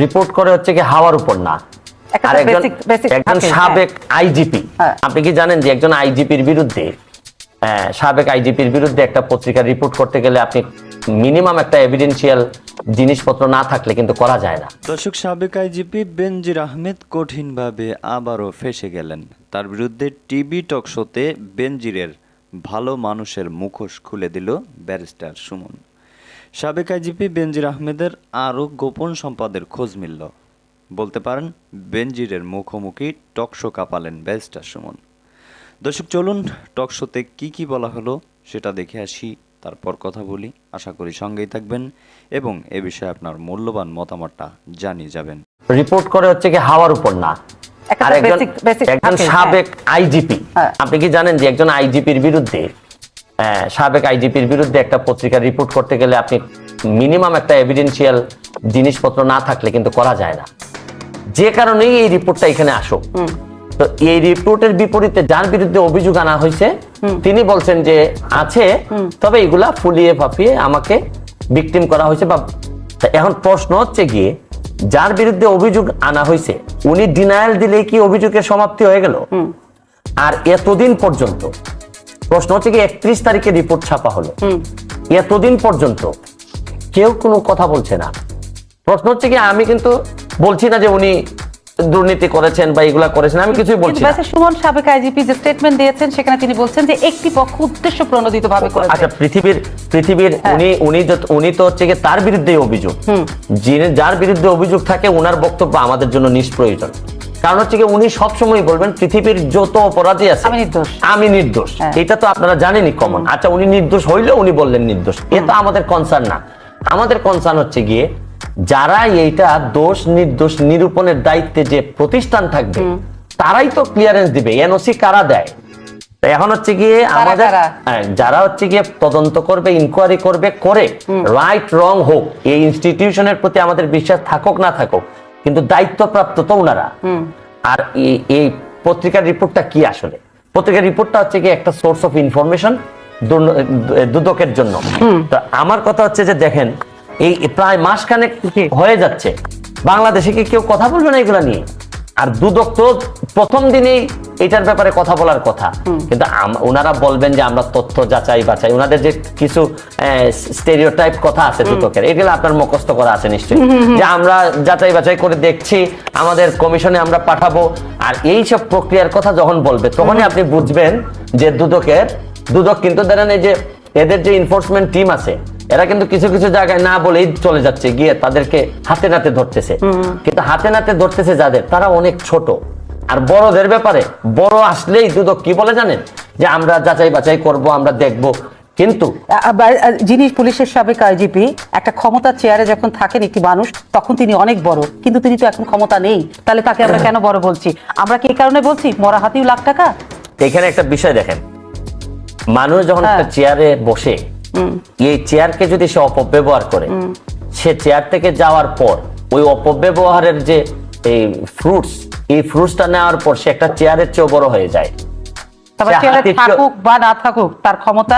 Report করে হচ্ছে কি হাওয়ার উপর না। আর একজন একজন সাবেক আইজিপি হ্যাঁ। আপনি কি জানেন যে একজন আইজিপির বিরুদ্ধে সাবেক আইজিপির বিরুদ্ধে একটা পত্রিকা রিপোর্ট করতে গেলে আপনি মিনিমাম একটা এভিডেন্সিয়াল জিনিসপত্র না থাকলে কিন্তু করা যায় না। দর্শক সাবেক আইজিপি বেনজির আহমেদ কঠিনভাবে আবারও ফেসে গেলেন। তার বিরুদ্ধে টিভি টক শোতে বেনজিরের ভালো মানুষের মুখোশ খুলে দিল ব্যারিস্টার সুমন। সাবেক আইজিপি বেনজির আহমেদের আরও গোপন সম্পাদের খোঁজ মিলল। বলতে পারেন বেনজিরের মুখোমুখি টকশো কাপালেন ব্যারিস্টার সুমন। দর্শক চলুন টকশোতে কি কী বলা হলো সেটা দেখে আসি তারপর কথা বলি। আশা করি সঙ্গেই থাকবেন এবং এ বিষয়ে আপনার মূল্যবান মতামতটা জানিয়ে যাবেন। রিপোর্ট করে হচ্ছে কি হাওয়ার উপর না। আর একজন সাবেক আইজিপি। হ্যাঁ। আপনি কি জানেন যে একজন আইজিপির বিরুদ্ধে সাবেক আইজিপির বিরুদ্ধে একটা পত্রিকা রিপোর্ট করতে গেলে আপনি মিনিমাম একটা এভিডেন্সিয়াল জিনিসপত্র না থাকলে কিন্তু করা যায় না। যে কারণেই এই রিপোর্টটা এখানে আসো তো এই রিপোর্টের বিপরীতে যার বিরুদ্ধে অভিযোগ আনা হয়েছে তিনি বলছেন যে আছে তবে এগুলা ফুলিয়ে ফাপিয়ে আমাকে ভিকটিম করা হয়েছে বা এখন প্রশ্ন হচ্ছে গিয়ে যার বিরুদ্ধে অভিযোগ আনা হয়েছে উনি ডিনায়াল দিলে কি অভিযোগের সমাপ্তি হয়ে গেল? আর এতদিন পর্যন্ত প্রশ্ন হচ্ছে কি একত্রিশ তারিখে রিপোর্ট ছাপা হলো। এতদিন পর্যন্ত কেউ কোনো কথা বলছে না। প্রশ্ন হচ্ছে কি আমি কিন্তু বলছি না যে উনি দুর্নীতি করেছেন বা এগুলা করেছেন আমি কিছুই বলছি না। সুমন সাবেক আইজিপি যে স্টেটমেন্ট দিয়েছেন সেখানে তিনি বলছেন যে একটি পক্ষ উদ্দেশ্য প্রণোদিত ভাবে করেছে। আচ্ছা পৃথিবীর পৃথিবীর হ্যাঁ। উনি উনি উনি তো হচ্ছে কি তার বিরুদ্ধে অভিযোগ। যিনি যার বিরুদ্ধে অভিযোগ থাকে ওনার বক্তব্য আমাদের জন্য নিষ্প্রয়োজন। কারণ হচ্ছে কি উনি সবসময় বলবেন পৃথিবীর যত অপরাধী আছে আমি নির্দোষ। আমি নির্দোষ। হ্যাঁ। এটা তো আপনারা জানেনই কমন আচ্ছা উনি নির্দোষ হইলেও উনি বললেন নির্দোষ। এ তো আমাদের কনসার্ন না। আমাদের কনসার্ন হচ্ছে গিয়ে যারা এইটা দোষ নির্দোষ নিরূপণের দায়িত্বে যে প্রতিষ্ঠান থাকবে তারাই তো ক্লিয়ারেন্স দিবে। এনওসি কারা দেয়? এখন হচ্ছে গিয়ে আমাদের? হ্যাঁ, যারা হচ্ছে গিয়ে তদন্ত করবে ইনকোয়ারি করবে করে রাইট রং হোক এই ইনস্টিটিউশনের প্রতি আমাদের বিশ্বাস থাকুক না থাকুক কিন্তু দায়িত্বপ্রাপ্ত তো ওনারা। আর এই- পত্রিকার রিপোর্টটা কি আসলে? পত্রিকার রিপোর্টটা হচ্ছে কি একটা সোর্স অফ ইনফরমেশন দুদকের জন্য। তো আমার কথা হচ্ছে যে দেখেন এই প্রায় মাসখানেক হয়ে যাচ্ছে। বাংলাদেশে কি কেউ কথা বলবে না এগুলা নিয়ে? আর দুদক তো প্রথম দিনেই এটার ব্যাপারে কথা বলার কথা। কিন্তু ওনারা বলবেন যে আমরা তথ্য যাচাই বাছাই ওনাদের যে কিছু স্টেরিওটাইপ কথা আছে দুদকের এগুলো আপনার মুখস্থ করা আছে নিশ্চয়ই। যে আমরা যাচাই বাছাই করে দেখছি আমাদের কমিশনে আমরা পাঠাবো আর এই সব প্রক্রিয়ার কথা যখন বলবে তখনই আপনি বুঝবেন যে দুদকের দুদক কিন্তু ধরেন এই যে এদের যে এনফোর্সমেন্ট টিম আছে এরা কিন্তু কিছু কিছু জায়গায় না বলেই চলে যাচ্ছে গিয়ে তাদেরকে হাতে নাতে ধরতেছে। কিন্তু হাতে নাতে ধরতেছে যাদের? তারা অনেক ছোট। আর বড়দের ব্যাপারে বড় আসলেই দুদক কি বলে জানেন? যে আমরা যাচাই বাছাই করব আমরা দেখব। কিন্তু যিনি পুলিশের সাবেক আইজিপি একটা ক্ষমতার চেয়ারে যখন থাকেন একটি মানুষ তখন তিনি অনেক বড়। কিন্তু তিনি তো এখন ক্ষমতা নেই। তাহলে তাকে আমরা কেন বড় বলছি? আমরা কি এই কারণে বলছি? মরা হাতিও লাখ টাকা? এখানে একটা বিষয় দেখেন। মানুষ যখন হ্যাঁ। একটা চেয়ারে বসে এই চেয়ারকে যদি সে অপব্যবহার করে সে চেয়ার থেকে যাওয়ার পর ওই অপব্যবহারের যে এই ফ্রুটস এই ফ্রুটসটা নেওয়ার পর সে একটা চেয়ারের চেয়েও বড় হয়ে যায়। থাকুক বা না থাকুক তার ক্ষমতা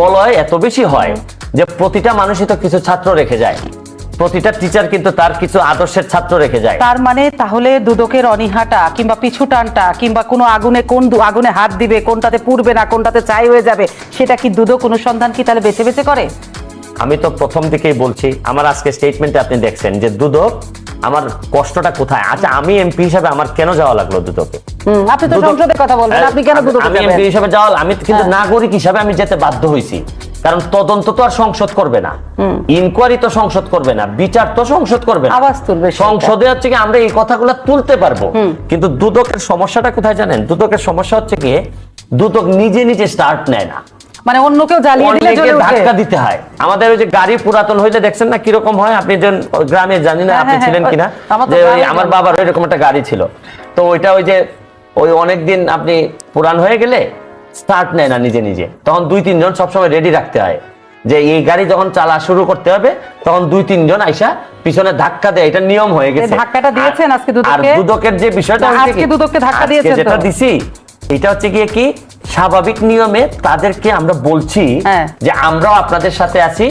বলয় এত বেশি হয় যে প্রতিটা মানুষই তো কিছু ছাত্র রেখে যায়। প্রতিটা টিচার কিন্তু তার কিছু আদর্শের ছাত্র রেখে যায়। তার মানে তাহলে দুদকের অনীহাটা কিংবা পিছু টানটা কিংবা কোনো আগুনে কোন আগুনে হাত দিবে কোনটাতে পুড়বে না কোনটাতে ছাই হয়ে যাবে সেটা কি দুদক অনুসন্ধান কি তাহলে বেছে বেছে করে? আমি তো প্রথম থেকেই বলছি আমার আজকে স্টেটমেন্টে আপনি দেখছেন যে দুদক আমার কষ্টটা কোথায়? আচ্ছা আমি এমপি হিসাবে আমার কেন যাওয়া লাগল দুদকে? আপনি তো সংসদের কথা বলবেন আপনি কেন দুদকে আমি এমপি হিসাবে যাওয়া আমি কিন্তু হ্যাঁ। নাগরিক হিসাবে আমি যেতে বাধ্য হয়েছি কারণ তদন্ত তো আর সংসদ করবে না। ইনকোয়ারি তো সংসদ করবে না বিচার তো সংসদ করবে না। আওয়াজ তুলবে সংসদে হচ্ছে কি আমরা এই কথাগুলো তুলতে পারব। কিন্তু দুদকের সমস্যাটা কোথায় জানেন? দুদকের সমস্যা হচ্ছে কি দুদক নিজে নিজে স্টার্ট নেয় না। মানে অন্য কেউ জ্বালিয়ে দিলে জ্বলে ওঠে। ধাক্কা দিতে হয়। আমাদের ওই যে গাড়ি পুরাতন হইলে দেখছেন না কীরকম হয়? আপনি ওই গ্রামে জানি না হ্যাঁ, আপনি হ্যাঁ, ছিলেন হ্যাঁ, কিনা? আমার তো যে ওই আমার। বাবার এরকম একটা গাড়ি ছিল। তো ওইটা ওই যে ওই অনেকদিন আপনি পুরান হয়ে গেলে স্টার্ট নেয় না নিজে নিজে। তখন দুই তিনজন সবসময় রেডি রাখতে হয় যে এই গাড়ি যখন চালা শুরু করতে হবে তখন দুই তিনজন আইসা পিছনে ধাক্কা দেয়। এটা নিয়ম হয়ে গেছে। ধাক্কাটা দিয়েছেন আজকে দুদককে? আর দুদকের যে বিষয়টা আজকে দুদককে ধাক্কা দিয়েছেন তো। যেটা দিছি এটা হচ্ছে গিয়ে কি স্বাভাবিক নিয়মে তাদেরকে আমরা বলছি হ্যাঁ। যে আমরাও আপনাদের সাথে আছি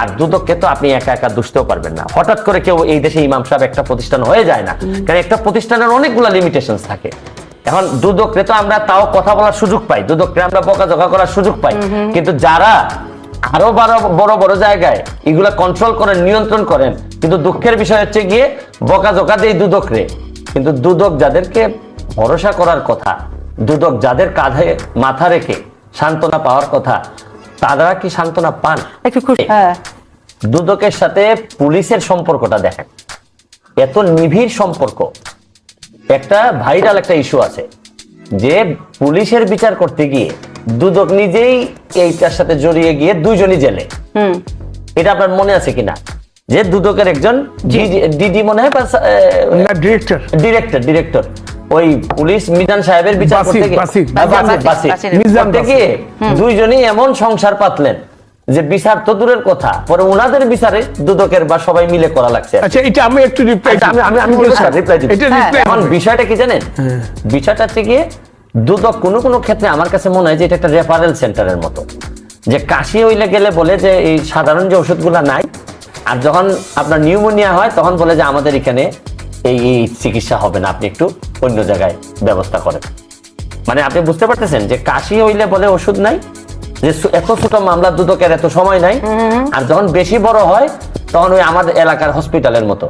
আর দুদককে তো আপনি একা একা দুষতেও পারবেন না। হঠাৎ করে কেউ এই দেশে ইমাম সাহেব একটা প্রতিষ্ঠান হয়ে যায় না। কারণ একটা প্রতিষ্ঠানের অনেকগুলো লিমিটেশন থাকে। এখন দুদককে তো আমরা তাও কথা বলার সুযোগ পাই। দুদককে আমরা বকাঝকা করার সুযোগ পাই। কিন্তু যারা আরও বড় বড় বড় জায়গায় এগুলা কন্ট্রোল করেন নিয়ন্ত্রণ করেন কিন্তু দুঃখের বিষয় হচ্ছে গিয়ে বকাঝকা দেই দুদক রে কিন্তু দুদক যাদেরকে ভরসা করার কথা দুদক যাদের কাঁধে মাথা রেখে সান্ত্বনা পাওয়ার কথা তারা কি সান্ত্বনা পান? একটু খুশি হ্যাঁ। দুদকের সাথে পুলিশের সম্পর্কটা দেখেন। এত নিবিড় সম্পর্ক। একটা ভাইরাল একটা ইস্যু আছে যে পুলিশের বিচার করতে গিয়ে দুদক নিজেই এইটার সাথে জড়িয়ে গিয়ে দুইজনই জেলে। এটা আপনার মনে আছে কিনা? যে দুদকের একজন ডিডি মনে হয় ডিরেক্টর ডিরেক্টর ডিরেক্টর ওই পুলিশ মিজান সাহেবের বিচার করতে গিয়ে হ্যাঁ, করতে গিয়ে দুইজনই এমন সংসার পাতলেন। যে বিচার তো দূরের কথা পরে ওনাদের বিচারে দুদকের বা সবাই মিলে করা লাগছে আচ্ছা এটা আমি একটু রিপ্লাই আচ্ছা, আমি আমি আমি হ্যাঁ, এখন বিষয়টা কি জানেন? বিষয়টা হচ্ছে গিয়ে দুদক কোনো কোনো ক্ষেত্রে আমার কাছে মনে হয় যে এটা একটা রেফারেল সেন্টারের মতো। যে কাশি হইলে গেলে বলে যে এই সাধারণ যে ওষুধগুলো নাই আর যখন আপনার নিউমোনিয়া হয় তখন বলে যে আমাদের এখানে এই এই চিকিৎসা হবে না আপনি একটু অন্য জায়গায় ব্যবস্থা করেন। মানে আপনি বুঝতে পারতেছেন যে কাশি হইলে বলে ওষুধ নাই যে এত ছোট মামলা দুদকের এত সময় নাই। আর যখন বেশি বড় হয় তখন ওই আমাদের এলাকার হসপিটালের মতো।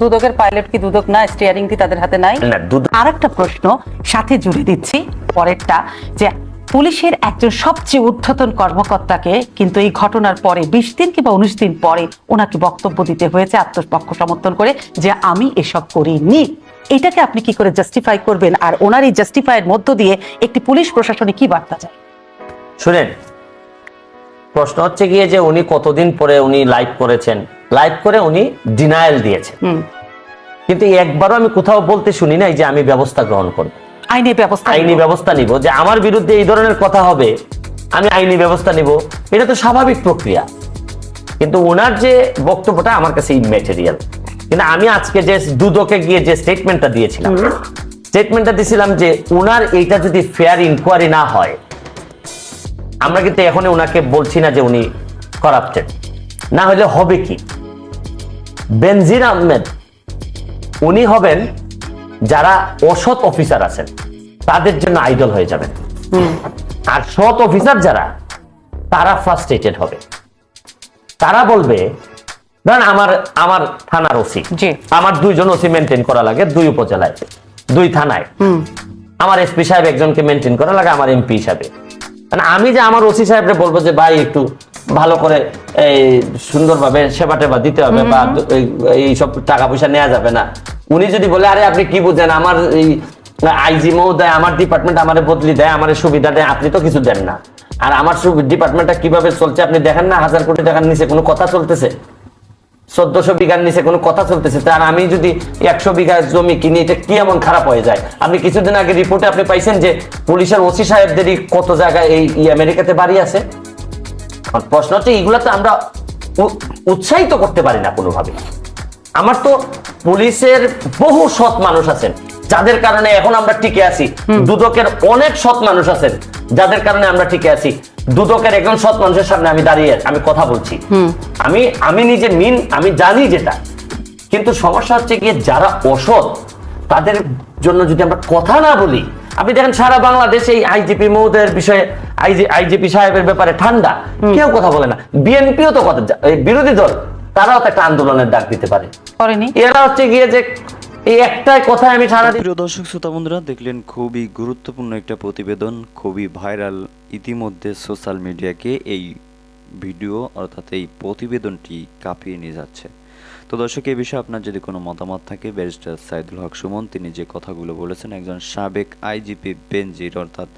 দুদকের পাইলট কি দুদক না? স্টিয়ারিং কি তাদের হাতে নাই? আর একটা প্রশ্ন সাথে জুড়ে দিচ্ছি পরেরটা যে পুলিশের একজন সবচেয়ে ঊর্ধ্বতন কর্মকর্তাকে কিন্তু এই ঘটনার পরে বিশ দিন কিংবা উনিশ দিন পরে ওনাকে বক্তব্য দিতে হয়েছে আত্মপক্ষ সমর্থন করে যে আমি এসব করিনি। এটাকে আপনি কি করে জাস্টিফাই করবেন? আর ওনার এই জাস্টিফাইয়ের মধ্য দিয়ে একটি পুলিশ প্রশাসনে কি বার্তা যায় শুনেন প্রশ্ন হচ্ছে গিয়ে যে উনি কতদিন পরে উনি লাইভ করেছেন। লাইভ করে উনি ডিনায়াল দিয়েছেন। কিন্তু একবারও আমি কোথাও বলতে শুনি নাই যে আমি ব্যবস্থা গ্রহণ করব। আইনি ব্যবস্থা আইনি ব্যবস্থা নিব যে আমার বিরুদ্ধে এই ধরনের কথা হবে আমি আইনি ব্যবস্থা নিব। এটা তো স্বাভাবিক প্রক্রিয়া। কিন্তু ওনার যে বক্তব্যটা আমার কাছে ইমেটেরিয়াল কিন্তু আমি আজকে যে দুদকে গিয়ে যে স্টেটমেন্টটা দিয়েছিলাম স্টেটমেন্টটা দিয়েছিলাম যে ওনার এইটা যদি ফেয়ার ইনকোয়ারি না হয় আমরা কিন্তু এখন ওনাকে বলছি না যে উনি করাপ্টেড না হলে হবে কি? বেনজির আহমেদ উনি হবেন যারা অসৎ অফিসার আছেন তাদের জন্য আইডল হয়ে যাবেন। আর সৎ অফিসার যারা তারা ফ্রাস্ট্রেটেড হবে। তারা বলবে ধরেন আমার আমার থানার ওসি আমার দুইজন ওসি মেনটেন করা লাগে দুই উপজেলায় দুই থানায়। আমার এসপি সাহেব একজনকে মেনটেন করা লাগে আমার এমপি হিসাবে। মানে আমি যে আমার ওসি সাহেবরে বলব যে ভাই একটু ভালো করে এই সুন্দরভাবে সেবা টেবা দিতে হবে বা এই- এই সব টাকা পয়সা নেওয়া যাবে না। উনি যদি বলে আরে আপনি কি বুঝেন? আমার এই আইজি দেয় আমার ডিপার্টমেন্ট আমার বদলি দেয় আমার সুবিধা দেয় আপনি তো কিছু দেন না। আর আমার ডিপার্টমেন্টটা কীভাবে চলছে আপনি দেখেন না হাজার কোটি টাকার নিচে কোনো কথা চলতেছে? চোদ্দশো বিঘার নিচে কোনো কথা চলতেছে তার আমি যদি একশো বিঘা জমি কিনি, এটা কি এমন খারাপ হয়ে যায়? আপনি কিছুদিন আগে রিপোর্টে আপনি পাইছেন যে পুলিশের ওসি সাহেবদেরই কত জায়গায় এই আমেরিকাতে বাড়ি আছে? প্রশ্ন হচ্ছে এইগুলা তো আমরা উৎসাহিত করতে পারি না কোনোভাবে। আমার তো পুলিশের বহু সৎ মানুষ আছেন। যাদের কারণে এখন আমরা টিকে আছি। দুদকের অনেক সৎ মানুষ আছেন। যাদের কারণে আমরা টিকে আছি। দুদকের একজন সৎ মানুষের সামনে আমি দাঁড়িয়ে আমি কথা বলছি। আমি আমি নিজে মিন আমি জানি যেটা। কিন্তু সমস্যা হচ্ছে গিয়ে যারা অসৎ তাদের জন্য যদি আমরা কথা না বলি আপনি দেখেন সারা বাংলাদেশে এই আইজিপি মহোদয়ের বিষয়ে আইজিপি সাহেবের ব্যাপারে ঠান্ডা। কেউ কথা বলে না। বিএনপিও তো কথা বিরোধী দল তারাও তো একটা আন্দোলনের ডাক দিতে পারে। এরা হচ্ছে গিয়ে যে এই একটাই কথা আমি সারাদিন প্রিয় দর্শক, শ্রোতা বন্ধুরা, দেখলেন খুবই গুরুত্বপূর্ণ একটা প্রতিবেদন, খুবই ভাইরাল ইতিমধ্যে সোশ্যাল মিডিয়াকে এই ভিডিও অর্থাৎ এই প্রতিবেদনটি কাঁপিয়ে নিয়ে যাচ্ছে। তো দর্শক এই বিষয়ে আপনার যদি কোনো মতামত থাকে, ব্যারিস্টার সাইদুল হক সুমন, তিনি যে কথাগুলো বলেছেন, একজন সাবেক আইজিপি বেনজির, অর্থাৎ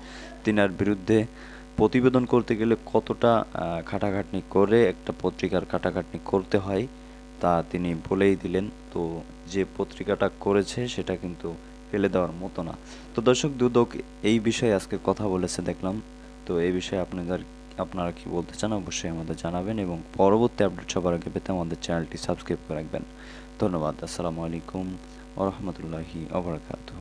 তিনার বিরুদ্ধে প্রতিবেদন করতে গেলে কতটা খাটাখাটনি করে, একটা পত্রিকার খাটাখাটনি করতে হয়, তা তিনি বলেই দিলেন। তো যে পত্রিকাটা করেছে সেটা কিন্তু ফেলে দেওয়ার মতো না। তো দর্শক, দুদক এই বিষয়ে আজকে কথা বলেছে দেখলাম। তো এই বিষয়ে আপনাদের, আপনারা কি বলতে চান অবশ্যই আমাদের জানাবেন এবং পরবর্তী আপডেট সবার আগে পেতে আমাদের চ্যানেলটি সাবস্ক্রাইব করে রাখবেন। ধন্যবাদ। আসসালামু আলাইকুম ওরহমতুল্লাহি আবরাকাতু